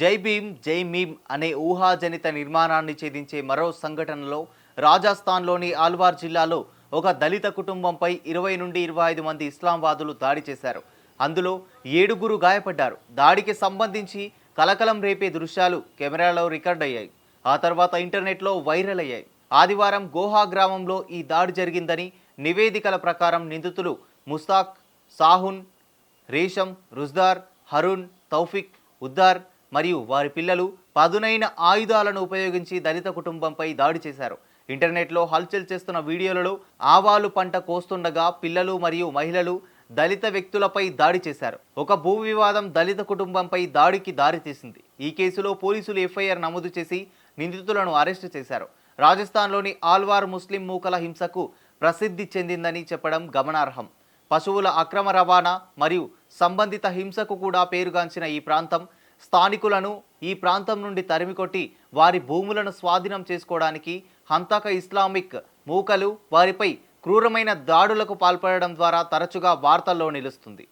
జై భీమ్ జై మీమ్ అనే ఊహాజనిత నిర్మాణాన్ని ఛేదించే మరో సంఘటనలో రాజస్థాన్లోని ఆల్వార్ జిల్లాలో ఒక దళిత కుటుంబంపై ఇరవై నుండి ఇరవై ఐదు మంది ఇస్లాంవాదులు దాడి చేశారు. అందులో ఏడుగురు గాయపడ్డారు. దాడికి సంబంధించి కలకలం రేపే దృశ్యాలు కెమెరాలో రికార్డ్ అయ్యాయి. ఆ తర్వాత ఇంటర్నెట్లో వైరల్ అయ్యాయి. ఆదివారం గోహా గ్రామంలో ఈ దాడి జరిగిందని నివేదికల ప్రకారం నిందితులు ముస్తాక్ సాహున్ రేషం రుజ్దార్ హరుణ్ తౌఫిక్ ఉద్దార్ మరియు వారి పిల్లలు పదునైన ఆయుధాలను ఉపయోగించి దళిత కుటుంబంపై దాడి చేశారు. ఇంటర్నెట్లో హల్చల్ చేస్తున్న వీడియోలలో ఆవాలు పంట కోస్తుండగా పిల్లలు మరియు మహిళలు దళిత వ్యక్తులపై దాడి చేశారు. ఒక భూ వివాదం దళిత కుటుంబంపై దాడికి దారితీసింది ఈ కేసులో పోలీసులు ఎఫ్ఐఆర్ నమోదు చేసి నిందితులను అరెస్టు చేశారు. రాజస్థాన్లోని ఆల్వార్ ముస్లిం మూకల హింసకు ప్రసిద్ధి చెందిందని చెప్పడం గమనార్హం. పశువుల అక్రమ రవాణా మరియు సంబంధిత హింసకు కూడా పేరుగాంచిన ఈ ప్రాంతం స్థానికులను ఈ ప్రాంతం నుండి తరిమికొట్టి వారి భూములను స్వాధీనం చేసుకోవడానికి హంతక ఇస్లామిక్ మూకలు వారిపై క్రూరమైన దాడులకు పాల్పడడం ద్వారా తరచుగా వార్తల్లో నిలుస్తుంది.